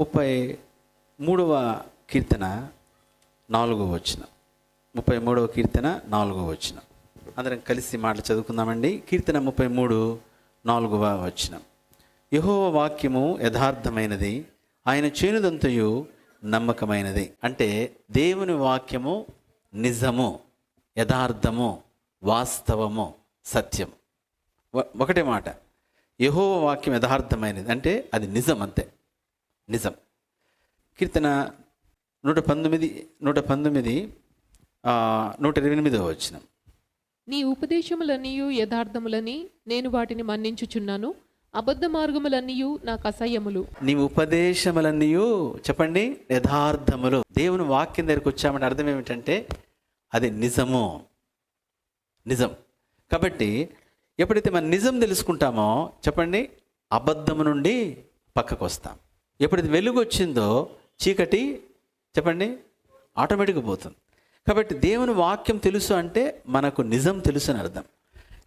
ముప్పై మూడవ కీర్తన నాలుగో వచ్చిన ముప్పై మూడవ కీర్తన నాలుగో వచ్చిన అందరం కలిసి మాటలు చదువుకుందామండి. కీర్తన ముప్పై మూడు నాలుగవ వచ్చిన యహోవ వాక్యము యథార్థమైనది ఆయన చేనుదంతయు నమ్మకమైనది. అంటే దేవుని వాక్యము నిజము యథార్థము వాస్తవము సత్యం ఒకటే మాట. యహోవ వాక్యం యథార్థమైనది. అంటే అది నిజం అంతే. నిజం. కీర్తన నూట పంతొమ్మిది నూట పంతొమ్మిది నూట ఎనిమిదవ వచ్చిన నీ ఉపదేశములన్నీయు యథార్థములని నేను వాటిని మన్నించుచున్నాను. అబద్ధ మార్గములన్నీయు నాకు అసహ్యములు. నీ ఉపదేశములన్నీ చెప్పండి యథార్థములు. దేవుని వాక్యం దగ్గరికి వచ్చామంటే అర్థం ఏమిటంటే అది నిజము. నిజం. కాబట్టి ఎప్పుడైతే మనం నిజం తెలుసుకుంటామో చెప్పండి అబద్ధము నుండి పక్కకు వస్తాం ఎప్పుడైతే వెలుగు వచ్చిందో చీకటి చెప్పండి ఆటోమేటిక్గా పోతుంది. కాబట్టి దేవుని వాక్యం తెలుసు అంటే మనకు నిజం తెలుసు అని అర్థం.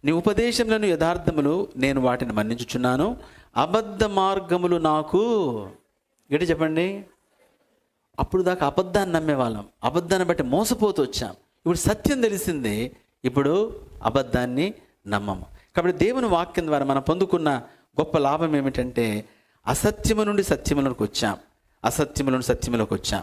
నీ ఉపదేశంలోని యథార్థములు నేను వాటిని మన్నించుచున్నాను. అబద్ధ మార్గములు నాకు గట్టి చెప్పండి. అప్పుడు దాకా అబద్ధాన్ని నమ్మేవాళ్ళం. అబద్ధాన్ని బట్టి మోసపోతూ వచ్చాం. ఇప్పుడు సత్యం తెలిసింది ఇప్పుడు అబద్ధాన్ని నమ్మము. కాబట్టి దేవుని వాక్యం ద్వారా మనం పొందుకున్న గొప్ప లాభం ఏమిటంటే అసత్యము నుండి సత్యములకు వచ్చాం. అసత్యము నుండి సత్యములకు వచ్చాం.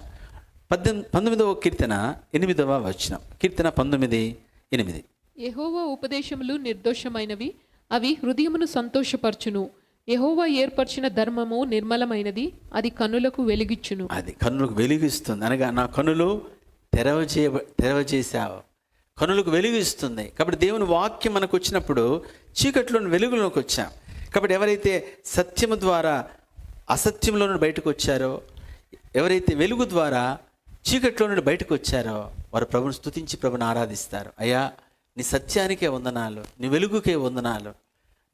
పద్దెనిమిది పంతొమ్మిదవ కీర్తన ఎనిమిదవ వచనం. కీర్తన పంతొమ్మిది ఎనిమిది. యెహోవా ఉపదేశములు నిర్దోషమైనవి అవి హృదయమును సంతోషపరచును. యెహోవా ఏర్పరిచిన ధర్మము నిర్మలమైనది అది కన్నులకు వెలిగిచ్చును. అది కన్నులకు వెలిగిస్తుంది. అనగా నా కన్నులు తెరవ చేయ తెరవ చేశావు కన్నులకు వెలుగిస్తుంది. కాబట్టి దేవుని వాక్యం మనకు వచ్చినప్పుడు చీకట్లోని వెలుగులోకి వచ్చాం. కాబట్టి ఎవరైతే సత్యము ద్వారా అసత్యంలో నుండి బయటకు వచ్చారో ఎవరైతే వెలుగు ద్వారా చీకట్లో నుండి బయటకు వచ్చారో వారు ప్రభుని స్థుతించి ప్రభుని ఆరాధిస్తారు. అయ్యా నీ సత్యానికే వందనాలు నీ వెలుగుకే వందనాలు.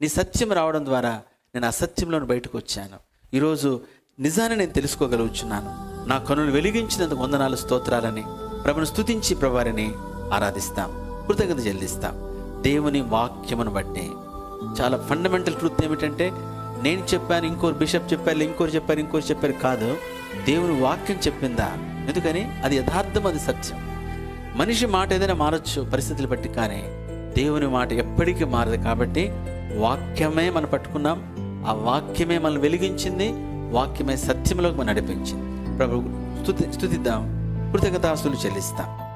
నీ సత్యం రావడం ద్వారా నేను అసత్యంలో బయటకు వచ్చాను. ఈరోజు నిజాన్ని నేను తెలుసుకోగలుగుచున్నాను. నా కనులు వెలిగించినందుకు వందనాలు స్తోత్రాలని ప్రభుని స్తుతించి ప్రభువారిని ఆరాధిస్తాం కృతజ్ఞత చెల్లిస్తాం. దేవుని వాక్యమును బట్టి చాలా ఫండమెంటల్ ట్రూత్ ఏమిటంటే నేను చెప్పాను ఇంకోరు బిషప్ చెప్పారు ఇంకోరు చెప్పారు ఇంకోరు చెప్పారు కాదు దేవుని వాక్యం చెప్పిందా? ఎందుకని? అది యథార్థం అది సత్యం. మనిషి మాట ఏదైనా మారచ్చు పరిస్థితులు బట్టి కానీ దేవుని మాట ఎప్పటికీ మారదు కాబట్టి వాక్యమే మనం పట్టుకున్నాం. ఆ వాక్యమే మనల్ని వెలిగించింది వాక్యమే సత్యంలోకి మనం నడిపించింది. ప్రభు స్థుతి స్థుతిద్దాం కృతజ్ఞతాస్తులు చెల్లిస్తాం.